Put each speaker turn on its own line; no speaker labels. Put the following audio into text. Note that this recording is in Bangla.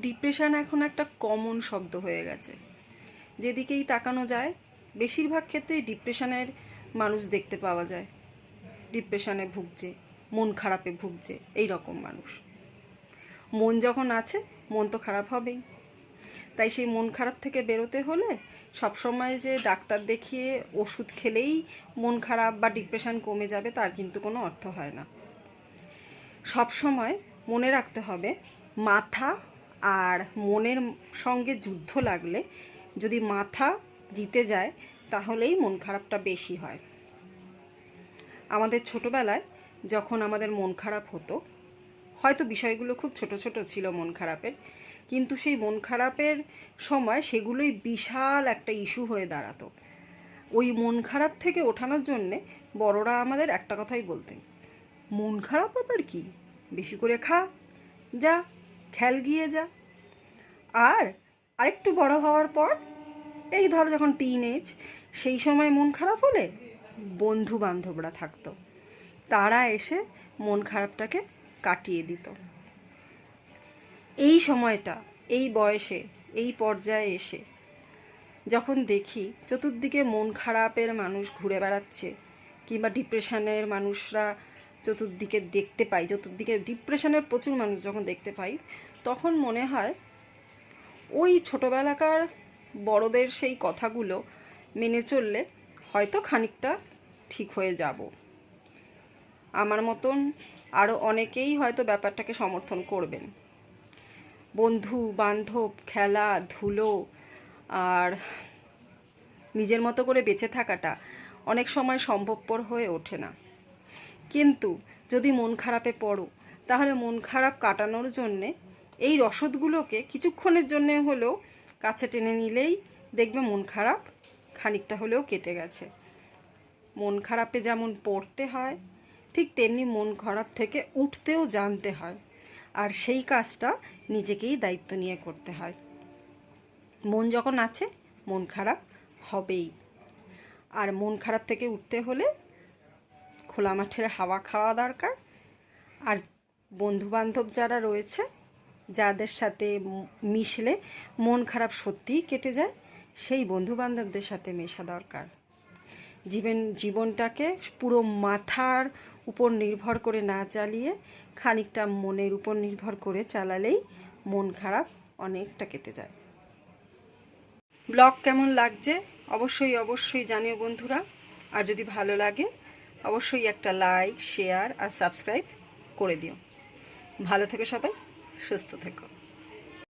ডিপ্রেশন এখন একটা কমন শব্দ হয়ে গেছে। যেদিকেই তাকানো যায়, বেশিরভাগ ক্ষেত্রেই ডিপ্রেশনের মানুষ দেখতে পাওয়া যায়। ডিপ্রেশনে ভুগছে, মন খারাপে ভুগছে এই রকম মানুষ। মন যখন আছে, মন তো খারাপ হবেই। তাই সেই মন খারাপ থেকে বেরোতে হলে সবসময় যে ডাক্তার দেখিয়ে ওষুধ খেলেই মন খারাপ বা ডিপ্রেশন কমে যাবে, তার কিন্তু কোনো অর্থ হয় না। সব সময় মনে রাখতে হবে, মাথা আর মনের সঙ্গে যুদ্ধ লাগলে যদি মাথা জিতে যায়, তাহলেই মন খারাপটা বেশি হয়। আমাদের ছোটবেলায় যখন আমাদের মন খারাপ হতো, হয়তো বিষয়গুলো খুব ছোট ছোট ছিল মন খারাপের, কিন্তু সেই মন খারাপের সময় সেগুলোই বিশাল একটা ইস্যু হয়ে দাঁড়াতো। ওই মন খারাপ থেকে ওঠানোর জন্যে বড়রা আমাদের একটা কথাই বলতেন, মন খারাপ আবার কি? বেশি করে খা, যা, খেল গিয়ে যা। আর আরেকটু বড় হওয়ার পর, এই ধর যখন টিন এজ সেই সময় মন খারাপ হলে বন্ধু বান্ধবরা থাকতো। তারা এসে মন খারাপটাকে কাটিয়ে দিত। এই সময়টা, এই বয়সে, এই পর্যায়ে এসে যখন দেখি চতুর্দিকে মন খারাপের মানুষ ঘুরে বেড়াচ্ছে, কিংবা ডিপ্রেশনের মানুষরা চতুর্দিকে দেখতে পাই, চতুর্দিকে ডিপ্রেশনের প্রচুর মানুষ যখন দেখতে পাই, তখন মনে হয় ওই ছোটোবেলাকার বড়দের সেই কথাগুলো মেনে চললে হয়তো খানিকটা ঠিক হয়ে যাব। আমার মতন আরও অনেকেই হয়তো ব্যাপারটাকে সমর্থন করবেন। বন্ধু, বান্ধব, খেলা, ধুলো আর নিজের মতো করে বেঁচে থাকাটা অনেক সময় সম্ভবপর হয়ে ওঠে না। কিন্তু যদি মন খারাপে পড়ো, তাহলে মন খারাপ কাটানোর জন্যে এই রসদগুলোকে কিছুক্ষণের জন্যে হলেও কাছে টেনে নিলেই দেখবে মন খারাপ, খানিকটা হলেও কেটে গেছে। মন খারাপে যেমন পড়তে হয়, ঠিক তেমনি মন খারাপ থেকে উঠতেও জানতে হয় আর সেই কাজটা নিজেকেই দায়িত্ব নিয়ে করতে হয়। মন যখন আছে, মন খারাপ হবেই। আর মন খারাপ থেকে উঠতে হলে খোলা মাঠের হাওয়া খাওয়া দরকার। আর বন্ধুবান্ধব যারা রয়েছে যাদের সাথে মিশলে মন খারাপ সত্যিই কেটে যায়, সেই বন্ধুবান্ধবদের সাথে মেশা দরকার। জীবন, জীবনটাকে পুরো মাথার উপর নির্ভর করে না চালিয়ে খানিকটা মনের উপর নির্ভর করে চালালেই মন খারাপ অনেকটা কেটে যায়। ব্লগ কেমন লাগছে? অবশ্যই অবশ্যই জানিও বন্ধুরা। আর যদি ভালো লাগে, অবশ্যই একটা লাইক, শেয়ার আর সাবস্ক্রাইব করে দিও। ভালো থেকো সবাই। সুস্থ থেকো।